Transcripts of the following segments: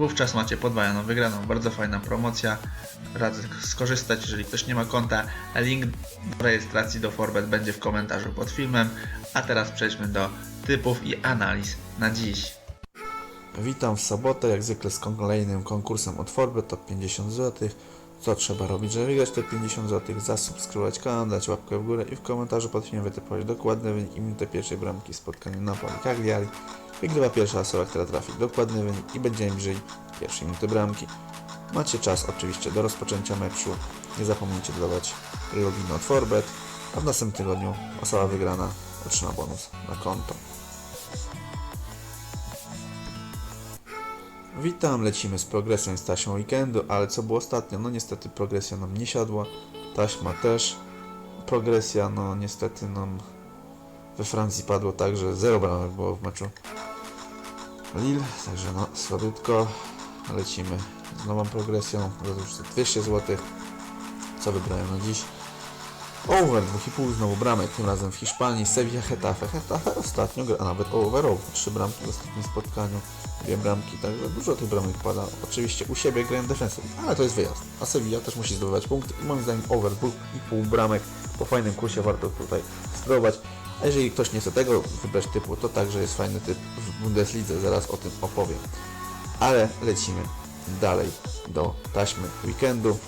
Wówczas macie podwajoną wygraną. Bardzo fajna promocja. Radzę skorzystać, jeżeli ktoś nie ma konta. Link do rejestracji do Forbet będzie w komentarzu pod filmem. A teraz przejdźmy do typów i analiz na dziś. Witam w sobotę, jak zwykle z kolejnym konkursem od Forbet, to 50 zł. Co trzeba robić, żeby wygrać te 50 zł? Zasubskrybować kanał, dać łapkę w górę i w komentarzu pod filmem wytypować dokładny wynik i minutę pierwszej bramki w spotkaniu Napoli Cagliari. Wygrywa pierwsza osoba, która trafi dokładny wynik i będziemy bliżej pierwszej minuty bramki. Macie czas oczywiście do rozpoczęcia meczu. Nie zapomnijcie dodawać loginu od Forbet, a w następnym tygodniu osoba wygrana otrzyma bonus na konto. Witam, lecimy z progresją z taśmą weekendu, ale co było ostatnio? No niestety progresja nam nie siadła, taśma też. Progresja, no niestety nam we Francji padło tak, że zero bramek było w meczu Lille, także no słabiutko. Lecimy z nową progresją, już 200 zł. Co wybrałem na dziś? Over 2,5 znowu bramek, tym razem w Hiszpanii, Sevilla Hetafe. Hetafe ostatnio gra, a nawet overall, 3 bramki w ostatnim spotkaniu, dwie bramki, także dużo tych bramek pada. Oczywiście u siebie grają defensywnie, ale to jest wyjazd. A Sevilla też musi zdobywać punkty i moim zdaniem over 2,5 bramek po fajnym kursie warto tutaj spróbować. A jeżeli ktoś nie chce tego wybrać typu, to także jest fajny typ w Bundeslidze, zaraz o tym opowiem. Ale lecimy dalej do taśmy weekendu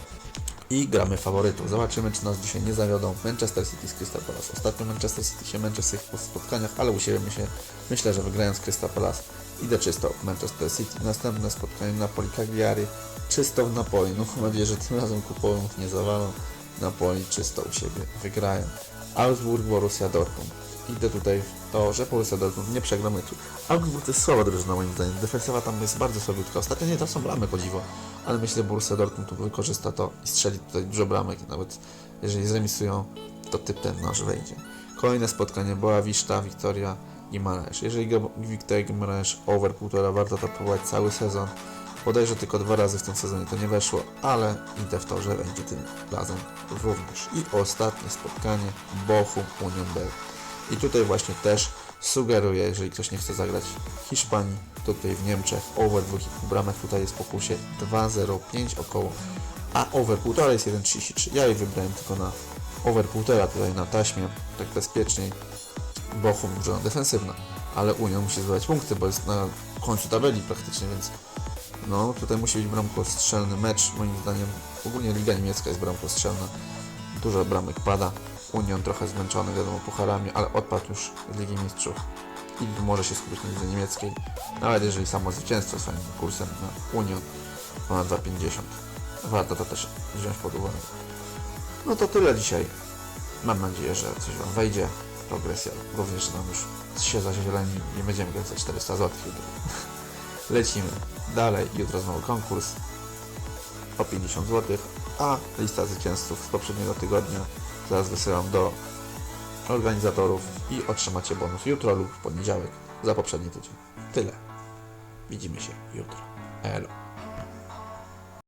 i gramy faworytów. Zobaczymy, czy nas dzisiaj nie zawiodą Manchester City z Crystal Palace. Ostatnio Manchester City się męczy w tych spotkaniach, ale u siebie myślę, myślę że wygrając Crystal Palace idę czysto w Manchester City. Następne spotkanie Napoli Cagliari, czysto w Napoli. No mam nadzieję, że tym razem kuponów nie zawalą. Napoli czysto u siebie wygrają. Augsburg, Borussia Dortmund. Idę tutaj to, że Borussia Dortmund nie przegra meczu. Augsburg to jest słaba drużyna moim zdaniem. Defensywa tam jest bardzo słabiutka. Ostatnio nie, tam są bramy o. Ale myślę, że Borussia Dortmund tu wykorzysta to i strzeli tutaj dużo bramek. Nawet jeżeli zremisują, to typ ten nasz wejdzie. Kolejne spotkanie była Wiszta, Wiktoria i Maresz. Jeżeli gra Wiktoria i Maresz over 1,5, warto to próbować cały sezon. Bodajże tylko dwa razy w tym sezonie to nie weszło, ale idę w to, że będzie tym razem również. I ostatnie spotkanie Bochum Union Berlin. I tutaj właśnie też sugeruję, jeżeli ktoś nie chce zagrać w Hiszpanii, to tutaj w Niemczech over 2,5 bramek tutaj jest po kursie 2,05 około, a over 1,5 jest 1,33. Ja je wybrałem tylko na over 1,5 tutaj na taśmie, tak bezpieczniej. Bochum drużyna defensywna, ale Union musi zdobywać punkty, bo jest na końcu tabeli praktycznie, więc no tutaj musi być bramkostrzelny mecz, moim zdaniem ogólnie Liga Niemiecka jest bramkostrzelna, dużo bramek pada, Union trochę zmęczony wiadomo pucharami, ale odpadł już z Ligi Mistrzów i może się skupić na lidze niemieckiej, nawet jeżeli samo zwycięstwo fajnym kursem na Union ponad 2,50 warto to też wziąć pod uwagę. No to tyle dzisiaj. Mam nadzieję, że coś Wam wejdzie. Progresja również nam już się zazieleni. Nie będziemy grać za 400 zł. Lecimy dalej. Jutro znowu konkurs o 50 zł, a lista zwycięzców z poprzedniego tygodnia zaraz wysyłam do organizatorów i otrzymacie bonus jutro lub w poniedziałek za poprzedni tydzień. Tyle. Widzimy się jutro. Elo.